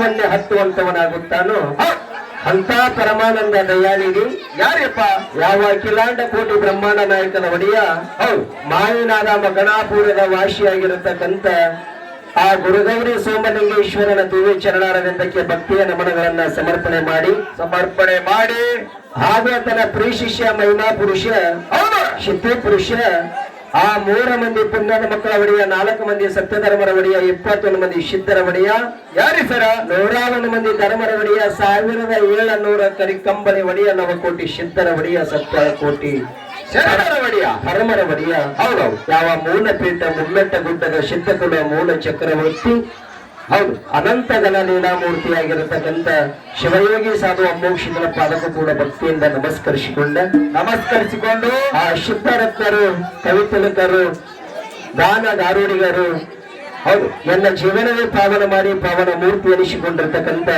ಕೈಲಾಸವನ್ನೇ ಹತ್ತುವಂತವನಾಗುತ್ತಾನೋ? ಅಂತ ಪರಮಾನಂದ ದಯಾನಿಧಿ ಯಾರಪ್ಪ ಯಾವ ಕಿಲಾಂಡ ಕೋಟಿ ಬ್ರಹ್ಮಾಂಡ ನಾಯಕನ ಒಡೆಯ? ಹೌದು ಮಾವಿನಾದ ಮಗಣಾಪುರದ ವಾಸಿಯಾಗಿರತಕ್ಕಂತ ಆ ಗುರುಗೌರಿ ಸೋಮಲಿಂಗೇಶ್ವರನ ದಿವ್ಯ ಚರಣಾರವಿಂದಕ್ಕೆ ಭಕ್ತಿಯ ನಮನಗಳನ್ನ ಸಮರ್ಪಣೆ ಮಾಡಿ ಸಮರ್ಪಣೆ ಮಾಡಿ. ಹಾಗೂ ತನ್ನ ಪ್ರಿಯ ಶಿಷ್ಯ ಮಹಿಮಾ ಪುರುಷ ಸಿದ್ಧಿ ಪುರುಷ ಆ ಮೂರ ಮಂದಿ ಪುಣ್ಯದ ಮಕ್ಕಳ ಒಡೆಯ, ನಾಲ್ಕು ಮಂದಿ ಸತ್ಯಧರ್ಮರ ಒಡೆಯ, ಇಪ್ಪತ್ತೊಂದು ಮಂದಿ ಸಿದ್ಧರ ಒಡೆಯ. ಯಾರಿ ಸರ? ನೂರಾವನ್ ಮಂದಿ ಧರ್ಮರ ಒಡೆಯ, ಸಾವಿರದ ಏಳನೂರ ಕರಿಕಂಬಳಿ ಒಡೆಯ, ನವಕೋಟಿ ಸಿದ್ಧರ ಒಡೆಯ ಸತ್ಯ ಕೋಟಿ ಶರಣರ ಒಡೆಯ ಧರ್ಮರ ಒಡೆಯ. ಹೌದೌದು. ಯಾವ ಮೂಲಪೀಠ ಮುಮ್ಮೆಟ್ಟ ಗುಡ್ಡದ ಸಿದ್ಧಕುಲ ಮೂಲ ಚಕ್ರವರ್ತಿ ಹೌದು. ಅನಂತ ಗಣ ಲೀಲಾಮೂರ್ತಿಯಾಗಿರತಕ್ಕಂಥ ಶಿವಯೋಗಿ ಸಾಧು ಅಮ್ಮೋಕ್ಷಿಗಳ ಪಾದಕ ಕೂಡ ಭಕ್ತಿಯಿಂದ ನಮಸ್ಕರಿಸಿಕೊಂಡ ನಮಸ್ಕರಿಸಿಕೊಂಡು ಆ ಸಿದ್ಧರತ್ನರು ಕವಿತಲಕರು ದಾನ ದಾರುಡಿಗರು ಹೌದು ನನ್ನ ಜೀವನವೇ ಪಾವನ ಮಾಡಿ ಪಾವನ ಮೂರ್ತಿ ಎನಿಸಿಕೊಂಡಿರ್ತಕ್ಕಂಥ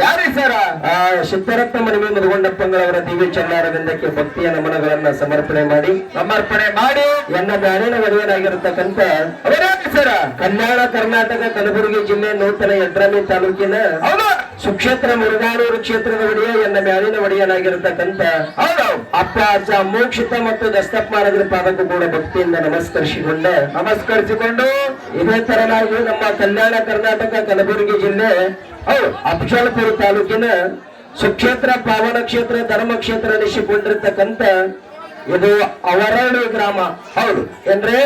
ಯಾರೇ ಸರ? ಆ ಸಿದ್ಧರತ್ನ ಮನವಿ ಮುದುಗೊಂಡಪ್ಪಂಗಳವರ ದಿವ್ಯ ಚನ್ನಾರವಿಂದಕ್ಕೆ ಭಕ್ತಿಯ ನಮನಗಳನ್ನ ಸಮರ್ಪಣೆ ಮಾಡಿ ಸಮರ್ಪಣೆ ಮಾಡಿ ಎನ್ನ ಬ್ಯಾರಿನ ಒಡೆಯನಾಗಿರತಕ್ಕಂಥ ಅವರ್ಯಾರಿ ಸರ? ಕಲ್ಯಾಣ ಕರ್ನಾಟಕ ಕಲಬುರಗಿ ಜಿಲ್ಲೆ ನೂತನ ಯಡ್ರಾಮಿ ತಾಲೂಕಿನ ಹೌದು. ಸುಕ್ಷೇತ್ರ ಮುರುಘಾನೂರು ಕ್ಷೇತ್ರದ ಒಡೆಯ ಎನ್ನ ಮ್ಯಾಲಿನ ಒಡೆಯನಾಗಿರತಕ್ಕಂಥ ಅಪ್ಪ ಅಜ್ಜ ಮೋಕ್ಷಿತ ಮತ್ತು ದಸ್ತಪ್ ಮಾಡಿದ್ರ ಪಾದಕ್ಕೂ ಕೂಡ ಭಕ್ತಿಯಿಂದ ನಮಸ್ಕರಿಸಿಕೊಂಡ ನಮಸ್ಕರಿಸಿಕೊಂಡು ಇದೇ ತರನಾಗಿ ನಮ್ಮ ಕಲ್ಯಾಣ ಕರ್ನಾಟಕ ಕಲಬುರಗಿ ಜಿಲ್ಲೆ ಹೌದು. ಅಫಜಲ್ಪುರ ತಾಲೂಕಿನ ಸುಕ್ಷೇತ್ರ ಪಾವನ ಕ್ಷೇತ್ರ ಧರ್ಮ ಕ್ಷೇತ್ರ ನಿಶಿಕೊಂಡಿರ್ತಕ್ಕಂಥ ಇದು ಅವರಳು ಗ್ರಾಮ. ಹೌದು. ಅಂದ್ರೆ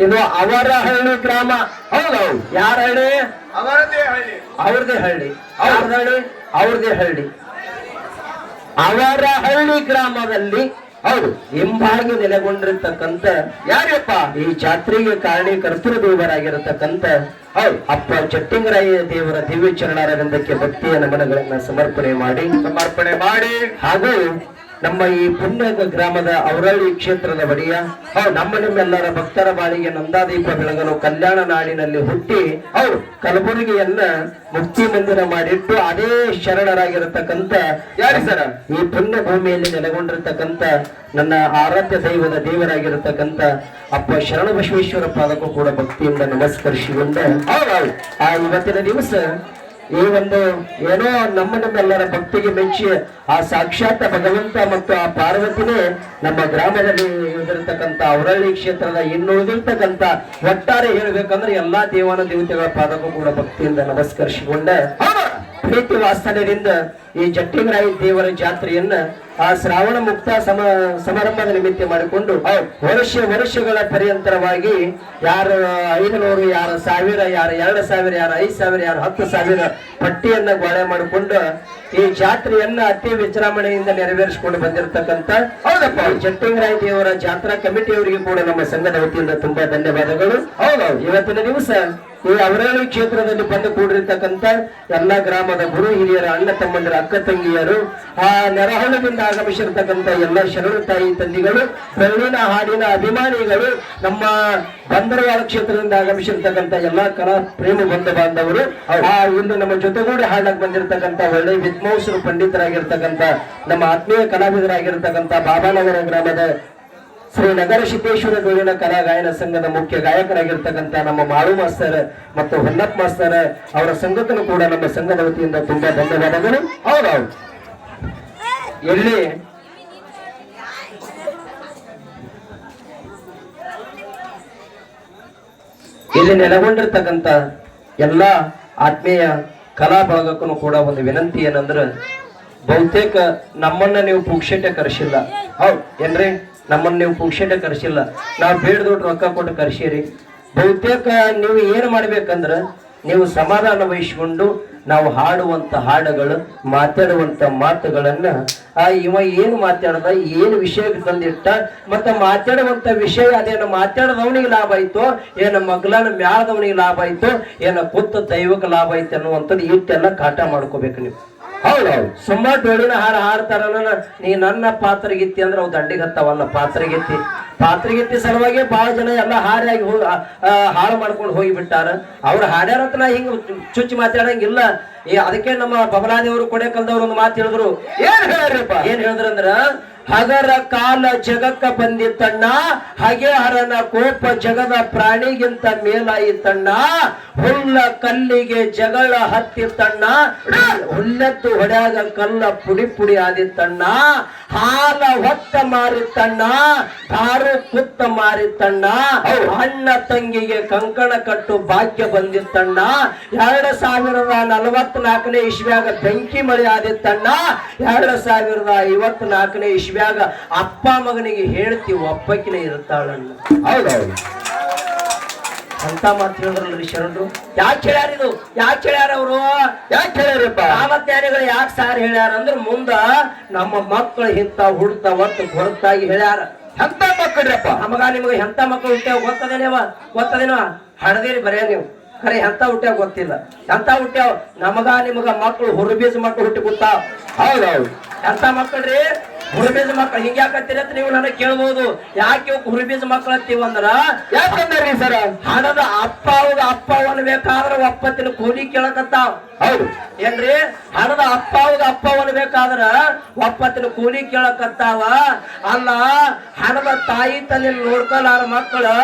ಇದು ಅವರಹಳ್ಳಿ ಗ್ರಾಮ. ಹೌದು. ಯಾರ ಹಳ್ಳಿ? ಅವರದೇ ಹಳ್ಳಿ. ಅವ್ರದೇ ಹಳ್ಳಿ. ಅವ್ರದೇ ಹಳ್ಳಿ? ಅವ್ರದೇ ಹಳ್ಳಿ. ಅವರ ಹಳ್ಳಿ ಗ್ರಾಮದಲ್ಲಿ ಹೌದು ಹಿಂಬಾಗಿ ನೆಲೆಗೊಂಡಿರ್ತಕ್ಕಂಥ ಯಾರಪ್ಪ ಈ ಜಾತ್ರೆಗೆ ಕಾರಣೀಕರ್ತೃ ದೇವರಾಗಿರತಕ್ಕಂಥ ಹೌದು ಅಪ್ಪ ಚಟ್ಟಿಂಗರಾಯ ದೇವರ ದಿವ್ಯ ಚರಣಾರವಿಂದಕ್ಕೆ ಭಕ್ತಿಯ ನಮನಗಳನ್ನ ಸಮರ್ಪಣೆ ಮಾಡಿ ಸಮರ್ಪಣೆ ಮಾಡಿ. ಹಾಗೂ ನಮ್ಮ ಈ ಪುಣ್ಯದ ಗ್ರಾಮದ ಔರಳ್ಳಿ ಕ್ಷೇತ್ರದ ಒಡೆಯ ನಮ್ಮ ನಿಮ್ಮೆಲ್ಲರ ಭಕ್ತರ ಬಾಳಿಗೆ ನಂದಾದೀಪ ಬೆಳಗಲು ಕಲ್ಯಾಣ ನಾಡಿನಲ್ಲಿ ಹುಟ್ಟಿ ಅವರು ಕಲಬುರಗಿಯನ್ನ ಮುಕ್ತಿ ಮಂದಿರ ಮಾಡಿಟ್ಟು ಅದೇ ಶರಣರಾಗಿರತಕ್ಕಂತ ಯಾರಿ ಸರ? ಈ ಪುಣ್ಯ ಭೂಮಿಯಲ್ಲಿ ನೆಲೆಗೊಂಡಿರ್ತಕ್ಕಂಥ ನನ್ನ ಆರಾಧ್ಯ ದೈವದ ದೇವರಾಗಿರತಕ್ಕಂತ ಅಪ್ಪ ಶರಣ ಬಸವೇಶ್ವರ ಪಾದಕ್ಕೂ ಕೂಡ ಭಕ್ತಿಯಿಂದ ನಮಸ್ಕರಿಸಿಕೊಂಡ ಆ ಇವತ್ತಿನ ದಿವಸ ಈ ಒಂದು ಏನೋ ನಮ್ಮ ನಮ್ಮೆಲ್ಲರ ಭಕ್ತಿಗೆ ಮೆಚ್ಚಿ ಆ ಸಾಕ್ಷಾತ್ ಭಗವಂತ ಮತ್ತು ಆ ಪಾರ್ವತಿನೇ ನಮ್ಮ ಗ್ರಾಮದಲ್ಲಿ ಇರತಕ್ಕಂತ ಅವರಳ್ಳಿ ಕ್ಷೇತ್ರದ ಇನ್ನುಳಿದಿರ್ತಕ್ಕಂಥ ಒಟ್ಟಾರೆ ಹೇಳ್ಬೇಕಂದ್ರೆ ಎಲ್ಲಾ ದೇವಾನ ದೇವತೆಗಳ ಪಾದಕ್ಕೂ ಕೂಡ ಭಕ್ತಿಯಿಂದ ನಮಸ್ಕರಿಸಿಕೊಂಡ ಪ್ರೀತಿ ವಾಸ್ತವ್ಯದಿಂದ ಈ ಜಟ್ಟಿಗರಾಯಿ ದೇವರ ಜಾತ್ರೆಯನ್ನ ಆ ಶ್ರಾವಣ ಮುಕ್ತ ಸಮ ಸಮಾರಂಭದ ನಿಮಿತ್ತ ಮಾಡಿಕೊಂಡು ವರ್ಷ ವರ್ಷಗಳ ಪರ್ಯಂತರವಾಗಿ ಯಾರು ಐದುನೂರು ಯಾರು ಸಾವಿರ ಯಾರು ಎರಡು ಸಾವಿರ ಯಾರು ಐದು ಸಾವಿರ ಯಾರು ಹತ್ತು ಸಾವಿರ ಪಟ್ಟಿಯನ್ನ ಗೋಳೆ ಮಾಡಿಕೊಂಡು ಈ ಜಾತ್ರೆಯನ್ನ ಅತಿ ವಿಜೃಂಭಣೆಯಿಂದ ನೆರವೇರಿಸಿಕೊಂಡು ಬಂದಿರತಕ್ಕಂತ ಹೌದಪ್ಪ. ಚಟ್ಟಂಗರಾಯ ಜಟ್ಟಿಂಗರಾಯ ದೇವರ ಜಾತ್ರಾ ಕಮಿಟಿಯವರಿಗೆ ಕೂಡ ನಮ್ಮ ಸಂಘದ ವತಿಯಿಂದ ತುಂಬಾ ಧನ್ಯವಾದಗಳು. ಹೌದೌದು. ಇವತ್ತಿನ ದಿವಸ ಈ ಅವರಳಿ ಕ್ಷೇತ್ರದಲ್ಲಿ ಬಂದು ಕೂಡಿರ್ತಕ್ಕಂತ ಎಲ್ಲಾ ಗ್ರಾಮದ ಗುರು ಹಿರಿಯರ ಅಣ್ಣ ತಮ್ಮಂದಿರ ಅಕ್ಕ ತಂಗಿಯರು ಆ ನೆರಹೊಳದಿಂದ ಆಗಮಿಸಿರ್ತಕ್ಕಂತ ಎಲ್ಲ ಶರಣು ತಾಯಿ ತಂದಿಗಳು ಬೆಳ್ಳಿನ ಹಾಡಿನ ಅಭಿಮಾನಿಗಳು ನಮ್ಮ ಬಂದರವಾಳ ಕ್ಷೇತ್ರದಿಂದ ಆಗಮಿಸಿರ್ತಕ್ಕಂಥ ಎಲ್ಲ ಕಲಾ ಪ್ರೇಮ ಬಂಧು ಬಾಂಧವರು ಆ ಒಂದು ನಮ್ಮ ಜೊತೆಗೂಡಿ ಹಾಡಕ್ಕೆ ಬಂದಿರತಕ್ಕಂತ ಒಳ್ಳೆ ವಿದ್ವಾಂಸರು ಪಂಡಿತರಾಗಿರ್ತಕ್ಕಂಥ ನಮ್ಮ ಆತ್ಮೀಯ ಕಲಾವಿದರಾಗಿರ್ತಕ್ಕಂಥ ಬಾಬಾನಗರ ಗ್ರಾಮದ ಶ್ರೀ ನಗರ ಸಿದ್ದೇಶ್ವರ ಗೋವಿನ ಕಲಾ ಗಾಯನ ಸಂಘದ ಮುಖ್ಯ ಗಾಯಕರಾಗಿರ್ತಕ್ಕಂಥ ನಮ್ಮ ಮಾಳು ಮಾಸ್ತರ್ ಮತ್ತು ಹೊನ್ನಪ್ಪ ಮಾಸ್ತರ್ ಅವರ ಸಂಗತನು ಕೂಡ ನಮ್ಮ ಸಂಘದ ವತಿಯಿಂದ ತುಂಬಾ ಧನ್ಯವಾದಗಳು. ಹೌದೌದು. ಎಲ್ಲಿ? ಇಲ್ಲಿ ನೆಲೆಗೊಂಡಿರ್ತಕ್ಕಂಥ ಎಲ್ಲ ಆತ್ಮೀಯ ಕಲಾ ಕೂಡ ಒಂದು ವಿನಂತಿ ಏನಂದ್ರೆ, ಬಹುತೇಕ ನಮ್ಮನ್ನ ನೀವು ಪುಕ್ಷೇಟೆ ಕರೆಸಿಲ್ಲ. ಹೌದು, ಏನ್ರಿ? ನಮ್ಮನ್ನ ನೀವು ಪುಕ್ಷೇಟೆ ಕರೆಸಿಲ್ಲ. ನಾವು ಬೇಡ ದೊಡ್ಡ ರೊಕ್ಕ ಕೊಟ್ಟು ಕರೆಸಿರಿ. ಬಹುತೇಕ ನೀವು ಏನು ಮಾಡ್ಬೇಕಂದ್ರ, ನೀವು ಸಮಾಧಾನ ವಹಿಸಿಕೊಂಡು ನಾವು ಹಾಡುವಂತ ಹಾಡುಗಳು ಮಾತಾಡುವಂತ ಮಾತುಗಳನ್ನ ಆ ಇವ ಏನು ಮಾತಾಡದ ಏನು ವಿಷಯಕ್ಕೆ ತಂದಿಟ್ಟ ಮತ್ತೆ ಮಾತಾಡುವಂತ ವಿಷಯ ಅದೇನು ಮಾತಾಡದವನಿಗೆ ಲಾಭ ಆಯ್ತು ಏನ ಮಗ್ಲನ ಮ್ಯಾಳದವನಿಗೆ ಲಾಭ ಆಯ್ತು ಏನ ಕುತ್ತ ದೈವಕ್ಕೆ ಲಾಭ ಆಯ್ತು ಅನ್ನುವಂಥದ್ದು ಇಟ್ಟೆಲ್ಲ ಕಾಟ ಮಾಡ್ಕೋಬೇಕು ನೀವು. ಹೌದೌದು ಸುಮ್ಮ ಬೇಡಿನ ಹಾರ ಹಾಡ್ತಾರಲ್ಲ ನೀ ನನ್ನ ಪಾತ್ರಗಿತ್ತಿ ಅಂದ್ರೆ ಅವು ದಂಡಿಗೆ ಹತ್ತಾವಲ್ಲ ಪಾತ್ರಗಿತ್ತಿ. ಪಾತ್ರಗಿತ್ತಿ ಸಲುವಾಗಿ ಬಹಳ ಜನ ಎಲ್ಲ ಹಾರಾಗಿ ಹೋಗಿ ಹಾಳು ಮಾಡ್ಕೊಂಡು ಹೋಗಿ ಬಿಟ್ಟಾರ ಅವ್ರು ಹಾಡ್ಯಾರಂತ ನಾ ಹಿಂಗ ಚುಚ್ಚಿ ಮಾತಾಡಂಗಿಲ್ಲ. ಅದಕ್ಕೆ ನಮ್ಮ ಬಬಲಾದೇವರು ಕೊಡೇ ಕಲ್ದವ್ರು ಒಂದು ಮಾತು ಹೇಳಿದ್ರು. ಏನ್ ಹೇಳ್ರಿಪ್ಪ ಏನ್ ಹೇಳಿದ್ರಂದ್ರ ಹಗರ ಕಾಲ ಜಗಕ್ಕ ಬಂದಿತ್ತಣ್ಣ ಹಗೆ ಹರನ ಕೋಪ ಜಗದ ಪ್ರಾಣಿಗಿಂತ ಮೇಲಾಯಿತಣ್ಣ ಹುಲ್ಲ ಕಲ್ಲಿಗೆ ಜಗಳ ಹತ್ತಿತ್ತಣ್ಣ, ಹುಲ್ಲೆತ್ತು ಹೊಡೆಯಾಗ ಕಲ್ಲ ಪುಡಿ ಪುಡಿ ಆದಿತ್ತಣ್ಣ, ಹಾಲ ಹೊತ್ತ ಮಾರಿತ್ತಣ್ಣ ದಾರು ಕುತ್ತ ಮಾರಿತ್ತಣ್ಣ ಅಣ್ಣ ತಂಗಿಗೆ ಕಂಕಣ ಕಟ್ಟು ಭಾಗ್ಯ ಬಂದಿತ್ತಣ್ಣ. ಎರಡ್ ಸಾವಿರದ ನಲವತ್ನಾಲ್ಕನೇ ಇಸ್ವ್ಯಾಗ ಬೆಂಕಿ ಮಳೆ ಆದಿತ್ತಣ್ಣ. ಎರಡ್ ಸಾವಿರದ ಐವತ್ನಾಲ್ಕನೇ ಇಸ್ವ್ಯಾಗ ಅಪ್ಪ ಮಗನಿಗೆ ಹೇಳ್ತಿ ಒಪ್ಪಕಿನ ಇರುತ್ತಾಳಣ್ಣ. ಹೌದೌದು ಅಂತ ಮಾತು ಹೇಳಿದ್ರಲ್ರಿ ಶರಣರು? ಯಾಕೆ ಹೇಳ್ಯಾರ ಇದು? ಯಾಕೆ ಹೇಳ್ಯಾರ ಅವರು? ಯಾಕೆ ಹೇಳ್ಯಾರಪ್ಪ? ಕಾಮತ್ಯಾರಿಗಳು ಯಾಕೆ ಸಾರ್ ಹೇಳ್ಯಾರ ಅಂದ್ರೆ ಮುಂದ ನಮ್ಮ ಮಕ್ಕಳು ಹಿಂತ ಹುಡ್ತ ಒಟ್ಟು ಹೊರತಾಗಿ ಹೇಳ್ಯಾರ. ಎಂತ ಮಕ್ಕಳ್ರಪ್ಪ ನಮಗ ನಿಮಗೆ ಎಂತ ಮಕ್ಕಳು ಹುಟ್ಟ್ಯಾವ ಗೊತ್ತದೇನೇವ ಗೊತ್ತದೇನವ ಹಡದಿರಿ ಬರೇ ನೀವು. ಖರೆ ಎಂತ ಹುಟ್ಟ್ಯಾವ ಗೊತ್ತಿಲ್ಲ. ಎಂತ ಹುಟ್ಟ್ಯಾವ? ನಮಗ ನಿಮಗ ಮಕ್ಕಳು ಹುರುಬೀಸ್ ಮಕ್ಕಳು ಹುಟ್ಟಿ ಗೊತ್ತಾವ ಹೌದೌದು ಎಂತ ಮಕ್ಕಳ್ರಿ ಹುರುಬೀಜ ಮಕ್ಕಳು ಹಿಂಗ್ಯಾಕತ್ತೀರಿ ಅಂತ ನೀವು ನನಗೆ ಕೇಳ್ಬೋದು. ಯಾಕೆ ಹುರುಬೀಜ ಮಕ್ಕಳು ಅಂತೀವಿ ಅಂದ್ರ? ಯಾಕಂದ್ರಿ ಸರ್? ಹಣದ ಅಪ್ಪ ಅವ್ರ ಅಪ್ಪ ಬೇಕಾದ್ರ ಒಪ್ಪತ್ತಿನ ಕೂಲಿ ಕೇಳಕತ್ತಾವ. ಹೌದು. ಏನ್ರಿ? ಹಣದ ಅಪ್ಪ ಅವ್ರ ಅಪ್ಪ ಬೇಕಾದ್ರ ಒಪ್ಪತ್ತಿನ ಕೂಲಿ ಕೇಳಕತ್ತಾವ. ಅಲ್ಲ ಹಣದ ತಾಯಿ ತಲೆ ನೋಡ್ಕೊಲಾರ ಮಕ್ಕಳು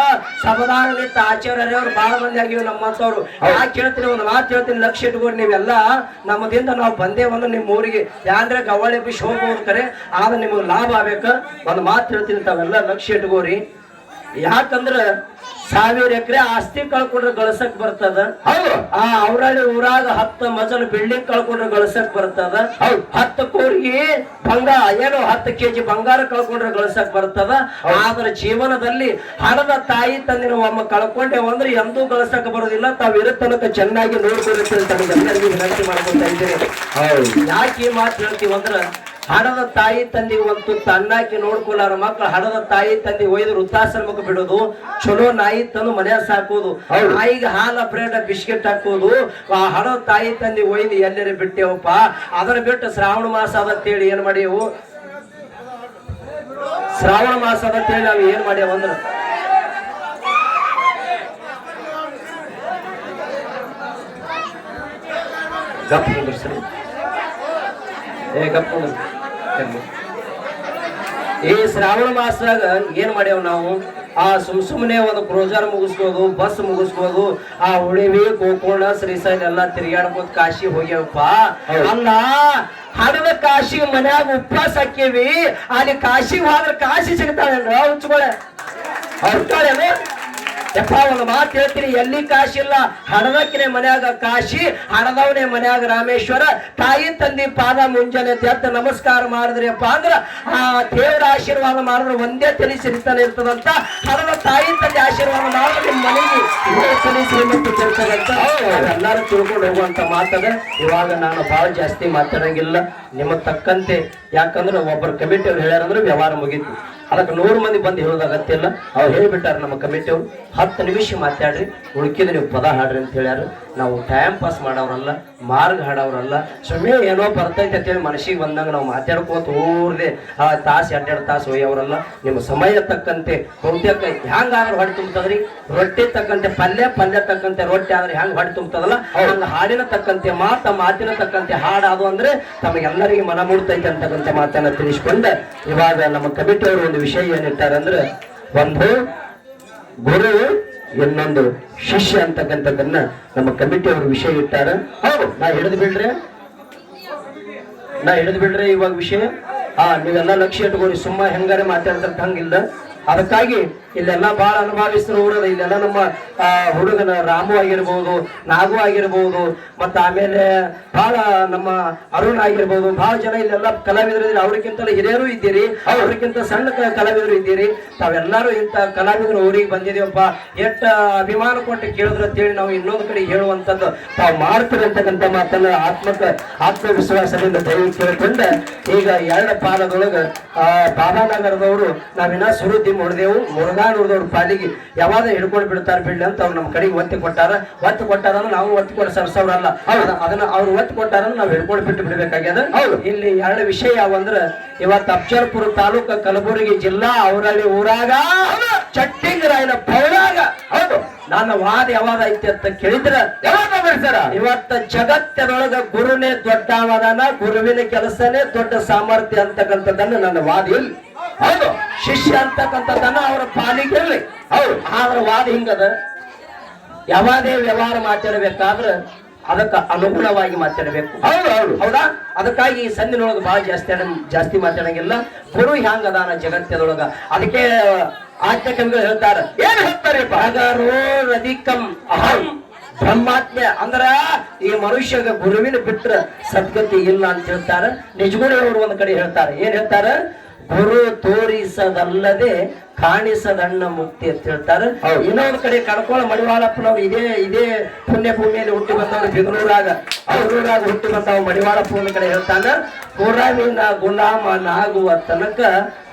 ಸಮಾಧಾನ ನಿಂತ ಆಚಾರ್ಯರವ್ರು ಬಹಳ ಮಂದಿ ಆಗಿವಿ ನಮ್ಮಂತವ್ರು ಯಾಕೆ ಹೇಳ್ತೀನಿ ಒಂದು ಮಾತು ಹೇಳ್ತೀನಿ ಲಕ್ಷ ಇಟ್ಕೊಂಡು ನೀವೆಲ್ಲ. ನಮ್ಮದಿಂದ ನಾವು ಬಂದೇವನ್ನ ನಿಮ್ಮ ಊರಿಗೆ ಯಾಂದ್ರೆ ಗವಳಿ ಬಿಸಿ ಹೋಗ್ಬೋದು ಕರೆ. ಆದ್ರೆ ನಿಮಗೆ ಲಾಭ ಆಗ್ಬೇಕ. ಒಂದು ಮಾತು ಹೇಳ್ತೀನಿ ತಾವೆಲ್ಲ ಲಕ್ಷ್ಯ ಇಟ್ಕೋರಿ. ಯಾಕಂದ್ರ ಸಾವಿರ ಎಕರೆ ಆಸ್ತಿ ಕಳ್ಕೊಂಡ್ರೆ ಗಳಸಕ್ ಬರ್ತದ. ಆ ಅವ್ರಳ್ಳಿ ಊರಾಗ ಹತ್ತ ಮಜಲ್ ಬಿಲ್ಡಿಂಗ್ ಕಳ್ಕೊಂಡ್ರೆ ಗಳಸಕ್ ಬರ್ತದ. ಹತ್ತು ಕೋರಿಗೆ ಬಂಗಾರ ಏನು ಹತ್ತು ಕೆಜಿ ಬಂಗಾರ ಕಳ್ಕೊಂಡ್ರೆ ಗಳಸಕ್ ಬರ್ತದ. ಆದ್ರ ಜೀವನದಲ್ಲಿ ಹಣದ ತಾಯಿ ತಂದಿನ ಒಮ್ಮ ಕಳ್ಕೊಂಡೆ ಅಂದ್ರೆ ಎಂದೂ ಗಳಸಕ್ ಬರೋದಿಲ್ಲ. ತಾವ್ ಇರೋ ತನಕ ಚೆನ್ನಾಗಿ ನೋಡ್ಕೊಳ್ತೀರಿ ತಮಗೆಲ್ಲರಿಗೂ ವಿನಂತಿ ಮಾಡ್ಕೊತಾ ಇದ್ದೀನಿ. ಹೌದು. ಯಾಕೆ ಈ ಮಾತು ಹೇಳ್ತೀವಿ ಅಂದ್ರ ಹಣದ ತಾಯಿ ತಂದಿ ಒಂದು ತನ್ನಾಕಿ ನೋಡ್ಕೊಳ್ಳಾರ ಮಕ್ಕಳು ಹಣದ ತಾಯಿ ತಂದಿ ಒಯ್ದು ವೃತ್ತಾಶ್ರಮಕ್ಕೆ ಬಿಡೋದು. ಚಲೋ ನಾಯಿ ತಂದು ಮನೆಯ ಸಾಕೋದು. ನಾಯಿಗೆ ಹಾಲ ಬ್ರೆಡ್ ಬಿಸ್ಕೆಟ್ ಹಾಕೋದು. ಆ ಹಣದ ತಾಯಿ ತಂದಿ ಒಯ್ದು ಎಲ್ಲರ ಬಿಟ್ಟೆವಪ್ಪ. ಅದನ್ನ ಬಿಟ್ಟು ಶ್ರಾವಣ ಮಾಸ ಅದಂತೇಳಿ ಏನ್ ಮಾಡ್ಯವು? ಶ್ರಾವಣ ಮಾಸ ಅದಂತೇಳಿ ನಾವು ಏನ್ ಮಾಡ್ಯಾವ ಅಂದ್ರ? ಗಪ್ ಕುಂದ್ರಸ್ರಿ ಏ ಗಪ್? ಈ ಶ್ರಾವಣ ಮಾಸದಾಗ ಏನ್ ಮಾಡ್ಯಾವ ನಾವು? ಆ ಸುಮ್ ಸುಮ್ಮನೆ ಒಂದು ಕ್ರೋಜರ್ ಮುಗಿಸ್ಬೋದು ಬಸ್ ಮುಗಿಸ್ಬೋದು ಆ ಉಳಿವಿ ಗೋಕರ್ಣ ಶ್ರೀಶೈಲ ಎಲ್ಲ ತಿರುಗಾಡ್ಬೋದು ಕಾಶಿ ಹೋಗ್ಯಾವಪ್ಪ. ಅಲ್ಲ ಹಣದ ಕಾಶಿ ಮನ್ಯಾಗ ಉಪವಾಸ ಹಾಕೇವಿ ಅಲ್ಲಿ ಕಾಶಿಗೆ ಹೋದ್ರೆ ಕಾಶಿ ಸಿಗ್ತಾಳೆ ಹುಚ್ಚುಗಳೇ? ಹೊರ್ತಾಳೇನು ಯಪ್ಪ, ಒಂದು ಮಾತು ಹೇಳ್ತೀನಿ. ಎಲ್ಲಿ ಕಾಶಿ ಇಲ್ಲ? ಹಣದಕ್ಕಿನೇ ಮನ್ಯಾಗ ಕಾಶಿ, ಹಣದವನೇ ಮನ್ಯಾಗ ರಾಮೇಶ್ವರ. ತಾಯಿ ತಂದಿ ಪಾದ ಮುಂಜಾನೆ ಎದ್ದು ನಮಸ್ಕಾರ ಮಾಡಿದ್ರಿಯಪ್ಪ ಅಂದ್ರ, ಆ ದೇವರ ಆಶೀರ್ವಾದ ಮಾಡಿದ್ರೆ ಒಂದೇ ತಲೆ ಸಿರಿತಾನೆ ಇರ್ತದಂತ ಹಣದ ತಾಯಿ ತಂದೆ ಆಶೀರ್ವಾದ ಮಾಡಿದ್ರೆ ನಿಮ್ಮ ಮನೆಗೆ ತಲೆ ಶ್ರೀಮಂತ ತಿರ್ತದಂತ ಎಲ್ಲರೂ ತಿಳ್ಕೊಂಡು ಹೋಗುವಂತ ಮಾತದ. ಇವಾಗ ನಾನು ಬಹಳ ಜಾಸ್ತಿ ಮಾತಾಡಂಗಿಲ್ಲ. ನಿಮಗೆ ತಕ್ಕಂತೆ. ಯಾಕಂದ್ರೆ ಒಬ್ಬರು ಕಮಿಟಿ ಅವ್ರು ವ್ಯವಹಾರ ಮುಗೀತು. ಅದಕ್ಕೆ ನೂರು ಮಂದಿ ಬಂದು ಹೇಳೋದು ಅಗತ್ಯ ಇಲ್ಲ. ಅವ್ರು ಹೇಳಿಬಿಟ್ಟಾರೆ ನಮ್ಮ ಕಮಿಟಿ ಅವ್ರು ಹತ್ತು ನಿಮಿಷ ಮಾತಾಡ್ರಿ ಉಳ್ಕಿದ ನೀವು ಪದ ಹಾಡ್ರಿ ಅಂತ ಹೇಳ್ಯಾರ. ನಾವು ಟೈಮ್ ಪಾಸ್ ಮಾಡೋರಲ್ಲ ಮಾರ್ಗ ಹಾಡೋರಲ್ಲ ಸುಮ್ಮನೆ ಏನೋ ಬರ್ತೈತೆ ಅಂತೇಳಿ ಮನಸ್ಸಿಗೆ ಬಂದಂಗೆ ನಾವು ಮಾತಾಡ್ಕೋತ ಊರ್ದೆ ಆ ತಾಸು ಎರಡೆರಡು ತಾಸು ಒಯ್ಯವ್ರಲ್ಲ ನಿಮ್ಮ ಸಮಯ ತಕ್ಕಂತೆ ಬಹುತೇಕ ಹ್ಯಾಂಗಾದ್ರೂ ಹೊಡೆ ತುಂಬ್ತದ್ರಿ? ರೊಟ್ಟಿ ತಕ್ಕಂತೆ ಪಲ್ಯ ಪಲ್ಯ ತಕ್ಕಂತೆ ರೊಟ್ಟಿ ಆದ್ರೆ ಹೆಂಗ್ ಹೊಡೆ ತುಂಬ್ತದಲ್ಲ? ಹಂಗ ಹಾಡಿನ ತಕ್ಕಂತೆ ಮಾತ ಮಾತಿನ ತಕ್ಕಂತೆ ಹಾಡಾದು ಅಂದ್ರೆ ತಮಗೆಲ್ಲರಿಗೆ ಮನ ಮೂಡ್ತೈತೆ ಅಂತಕ್ಕಂಥ ಮಾತನ್ನ ತಿಳಿಸ್ಕೊಂಡ. ಇವಾಗ ನಮ್ಮ ಕಮಿಟಿ ಅವರು ಒಂದು ವಿಷಯ ಏನಿಟ್ಟಾರೆ ಅಂದ್ರೆ ಒಂದು ಗುರು ಇನ್ನೊಂದು ಶಿಷ್ಯ ಅಂತಕ್ಕಂಥದ್ದನ್ನ ನಮ್ಮ ಕಮಿಟಿ ಅವರು ವಿಷಯ ಇಟ್ಟಾರ. ಹೌದು, ನಾ ಹಿಡಿದು ಬಿಡ್ರೆ? ನಾ ಹಿಡಿದು ಬಿಡ್ರೆ ಇವಾಗ ವಿಷಯ? ಆ, ನೀವೆಲ್ಲ ಲಕ್ಷ್ಯ ಇಟ್ಕೊಳ್ಳಿ, ಸುಮ್ಮ ಹೆಂಗಾರೆ ಮಾತಾಡ್ತಂತ ಹಂಗಿಲ್ಲ. ಅದಕ್ಕಾಗಿ ಇಲ್ಲೆಲ್ಲ ಬಹಳ ಅನುಭವಿಸಿದ್ರು ಊರದ ಇಲ್ಲೆಲ್ಲ ನಮ್ಮ ಹುಡುಗನ ರಾಮು ಆಗಿರ್ಬೋದು, ನಾಗು ಆಗಿರ್ಬೋದು, ಮತ್ತ ಆಮೇಲೆ ಬಹಳ ನಮ್ಮ ಅರುಣ್ ಆಗಿರ್ಬೋದು ಬಹಳ ಜನ ಇಲ್ಲೆಲ್ಲ ಕಲಾವಿದರು ಇದ್ದೀರಿ ಅವ್ರಿಗಿಂತ ಹಿರಿಯರು ಇದ್ದೀರಿ, ಅವ್ರಿಗಿಂತ ಸಣ್ಣ ಕಲಾವಿದರು ಇದ್ದೀರಿ. ತಾವೆಲ್ಲರೂ ಇಂಥ ಕಲಾವಿದರು ಊರಿಗೆ ಬಂದಿದೀವಪ್ಪ ಎಷ್ಟ ಅಭಿಮಾನ ಕೊಟ್ಟು ಕೇಳಿದ್ರೆ ಅಂತೇಳಿ ನಾವು ಇನ್ನೊಂದು ಕಡೆ ಹೇಳುವಂಥದ್ದು. ತಾವು ಮಾಡ್ತೀರಿ ಅಂತಕ್ಕಂಥ ಮಾತನ್ನ ಆತ್ಮಕ, ಆತ್ಮವಿಶ್ವಾಸದಿಂದ ದಯವಿ ಕೇಳ್ಕೊಂಡ. ಈಗ ಎರಡು ಪಾಲದೊಳಗ ಬಾಬಾನಗರದವರು ನಾವಿನ್ನ ಸುರುದ್ದಿ ಮುಡ್ದೇವು ಮುರುಘಾನೂರ್ದವ್ರ ಪಾಲಿಗೆ ಯಾವಾಗ ಹಿಡ್ಕೊಂಡು ಬಿಡ್ತಾರ ಬಿಡ್ಲಿ ಅಂತ ಅವ್ರು ನಮ್ಮ ಕಡೆಗೆ ಒತ್ತಿ ಕೊಟ್ಟಾರ. ಒತ್ತಿ ಕೊಟ್ಟಾರ ನಾವು ಒತ್ತಿ ಕೊಡ ಸರ್ಸವ್ರಲ್ಲ ಹೌದು ಅದನ್ನ ಅವ್ರು ಒತ್ತಿ ಕೊಟ್ಟಾರ ನಾವು ಹಿಡ್ಕೊಂಡು ಬಿಟ್ಟು ಬಿಡ್ಬೇಕಾಗ್ಯದ. ಹೌದು. ಇಲ್ಲಿ ಎರಡು ವಿಷಯ ಯಾವಂದ್ರ ಇವತ್ತು ಅಫ್ಜಲ್ಪುರ ತಾಲೂಕ ಕಲಬುರಗಿ ಜಿಲ್ಲಾ ಅವರಲ್ಲಿ ಊರಾಗ ಚಟ್ಟಿಂಗರಾಯನ ರಾಯನ ಹೌದು ನನ್ನ ವಾದ ಯಾವಾಗ ಐತಿ ಅಂತ ಕೇಳಿದ್ರ ಯಾವಾಗ ಇವತ್ತ ಜಗತ್ತಿನೊಳಗ ಗುರುನೇ ದೊಡ್ಡವದಾನ ಗುರುವಿನ ಕೆಲಸನೇ ದೊಡ್ಡ ಸಾಮರ್ಥ್ಯ ಅಂತಕ್ಕಂಥದ್ದನ್ನ ನನ್ನ ವಾದ ಇಲ್ಲಿ ಹೌದು. ಶಿಷ್ಯ ಅಂತಕ್ಕಂಥದ್ದನ್ನ ಅವರ ಪಾಲಿಗೆ ಇರ್ಲಿ ಹೌದು. ಆದ್ರ ವಾದ ಹಿಂಗದ? ಯಾವಾಗೇ ವ್ಯವಹಾರ ಮಾತಾಡಬೇಕಾದ್ರ ಅದಕ್ಕ ಅನುಗುಣವಾಗಿ ಮಾತಾಡಬೇಕು. ಹೌದು ಹೌದು. ಹೌದಾ? ಅದಕ್ಕಾಗಿ ಈ ಸಂದಿನೊಳಗ ಬಹಳ ಜಾಸ್ತಿ ಜಾಸ್ತಿ ಮಾತಾಡಂಗಿಲ್ಲ. ಗುರು ಹ್ಯಾಂಗದಾನ ಜಗತ್ತದೊಳಗ ಅದಕ್ಕೆ ಆಜ್ಞೆ ಕವಿಗಳು ಹೇಳ್ತಾರ. ಏನ್ ಹೇಳ್ತಾರಪ್ಪ? ಅಧಿಕಂ ಅಹಂ. ಬ್ರಹ್ಮಾತ್ಮ ಅಂದ್ರ ಈ ಮನುಷ್ಯಗ ಗುರುವಿನ ಬಿಟ್ರ ಸದ್ಗತಿ ಇಲ್ಲ ಅಂತ ಹೇಳ್ತಾರ. ನಿಜಗುರು ಅವರು ಒಂದ್ ಕಡೆ ಹೇಳ್ತಾರೆ. ಏನ್ ಹೇಳ್ತಾರ? ಗುರು ತೋರಿಸದಲ್ಲದೆ ಕಾಣಿಸದಣ್ಣ ಮುಕ್ತಿ ಅಂತ ಹೇಳ್ತಾರೆ. ಇನ್ನೊಂದ್ ಕಡೆ ಕಡ್ಕೊಳ್ಳ ಮಡಿವಾಳಪ್ಪನವ್ರು ಇದೇ ಇದೇ ಪುಣ್ಯ ಭೂಮಿಯಲ್ಲಿ ಹುಟ್ಟಿ ಬಂದವರು ಬೆಂಗಳೂರಾಗ. ಬೆಂಗಳೂರಾಗ ಹುಟ್ಟಿ ಬಂದವ ಮಡಿವಾಳಪ್ಪ ಒಂದ್ ಕಡೆ ಹೇಳ್ತಾನ. ಗುಲಾಮನಾಗುವ ತನಕ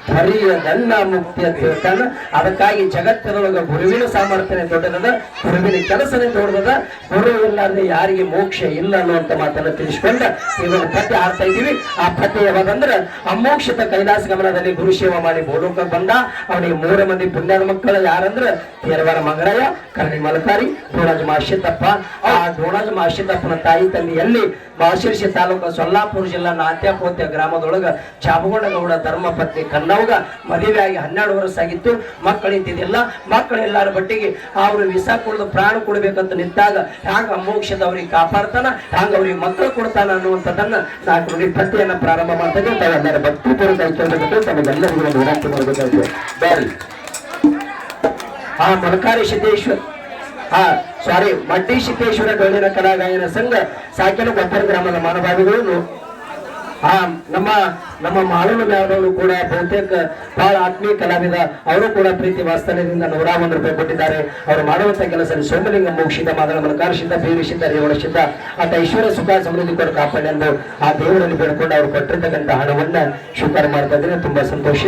ಹರಿಯದನ್ನ ಮುಕ್ತಿ ಅಂತ ಹೇಳ್ತಾನ ಅದಕ್ಕಾಗಿ ಜಗತ್ತಿನೊಳಗ ಗುರುವಿನ ಸಾಮರ್ಥ್ಯನೇ ದೊಡ್ಡದದ, ಗುರುವಿನ ಕೆಲಸನೇ ದೊಡ್ಡದದ. ಗುರು ಇಲ್ಲಾರ್ದೆ ಯಾರಿಗೆ ಮೋಕ್ಷ ಇಲ್ಲ ಅನ್ನುವಂತ ಮಾತನ್ನ ತಿಳಿಸ್ಕೊಂಡ ಇವನ ಪದ್ಯ ಆಡ್ತಾ ಇದ್ದೀವಿ. ಆ ಪದ್ಯ ಯಾವಾಗಂದ್ರ, ಅಮೋಕ್ಷಿತ ಕೈಲಾಸ ಗಮನದಲ್ಲಿ ಗುರು ಸೇವಾ ಮಾಡಿ ಬೋಲೋಕ ಬಂದ. ಅವನಿಗೆ ಮೂರು ಮಂದಿ ಪುಣ್ಯದ ಮಕ್ಕಳು ಯಾರಂದ್ರ ಹೇರವಾರ ಮಂಗರಾಯ, ಕರ್ಣಿ ಮಲಕಾರಿ ಡೋಣಾಜ ಮಾಶಿತಪ್ಪ ಆ ಡೋಣಾಜ ಮಾಶಿತಪ್ಪನ ತಾಯಿ ತಂದೆ ಎಲ್ಲಿ ಮಾಶಿರ್ಷಿ ತಾಲೂಕು ಸೊಲ್ಲಾಪುರ ಜಿಲ್ಲಾ ನಾತ್ಯಾಪೋತ್ಯ ಗ್ರಾಮದೊಳಗ ಚಾಪಗೊಂಡಗೌಡ ಧರ್ಮಪತ್ನಿ ಕನ್ನವ್ಗ ಮದುವೆಯಾಗಿ ಹನ್ನೆರಡು ವರ್ಷ ಆಗಿತ್ತು. ಮಕ್ಕಳು ಇದ್ದಿದ್ದಿಲ್ಲ. ಮಕ್ಕಳೆಲ್ಲರ ಬಟ್ಟಿಗೆ ಅವರು ವಿಸ ಕೊಡೋದು ಪ್ರಾಣ ಕೊಡ್ಬೇಕಂತ ನಿಂತಾಗ ಹ್ಯಾಂಗ ಮೋಕ್ಷದ ಅವ್ರಿಗೆ ಕಾಪಾಡ್ತಾನ ಹ್ಯಾಂಗ ಅವ್ರಿಗೆ ಮಕ್ಕಳು ಕೊಡ್ತಾನ ಅನ್ನುವಂಥದ್ದನ್ನ ನಾನು ನೋಡಿ ಪ್ರತಿಯನ್ನ ಪ್ರಾರಂಭ ಮಾಡ್ತಾ ಇದ್ದೀವಿ ತಾವೆಲ್ಲರ ಭಕ್ತಿ ಆ ಮಲಕಾರಿ ಸಿದ್ದೇಶ್ವರ, ಆ ಸಾರಿ ಮಡ್ಡಿ ಸಿದ್ದೇಶ್ವರ ಡೊಳ್ಳಿನ ಕಲಾಗಾಯನ ಸಂಘ ಸಾಕಿನ ಗೊಬ್ಬರ ಗ್ರಾಮದ ಮಾನಭಾವಿಗಳು ಆ, ನಮ್ಮ ನಮ್ಮ ಮಾಳೂರು ಮ್ಯಾದವರು ಕೂಡ ಬಹುತೇಕ ಬಹಳ ಆತ್ಮೀಯ ಕಲಾವಿದ ಅವರು ಕೂಡ ಪ್ರೀತಿ ವಾಸ್ತವ್ಯದಿಂದ ನೂರ ಒಂದು ರೂಪಾಯಿ ಕೊಟ್ಟಿದ್ದಾರೆ. ಅವರು ಮಾಡುವಂತ ಕೆಲಸ ಸೋಮಲಿಂಗ, ಮೋಕ್ಷಿತ ಮಾದರ ಮಲಕಾರ ಸಿದ್ಧ ಬೇರು ಸಿದ್ಧ ರೇವಣ ಸಿದ್ಧ ಆತ ಐಶ್ವರ್ಯ ಸುಖ, ಸಮೃದ್ಧಿ ಕೂಡ ಕಾಪಾಡಿ ಎಂದು ಆ ದೇವರಲ್ಲಿ ಬೇಡ್ಕೊಂಡು ಅವರು ಕೊಟ್ಟಿರ್ತಕ್ಕಂಥ ಹಣವನ್ನ ಸ್ವೀಕಾರ ಮಾಡ್ತಾ ಇದ್ದೀನಿ ತುಂಬಾ ಸಂತೋಷ.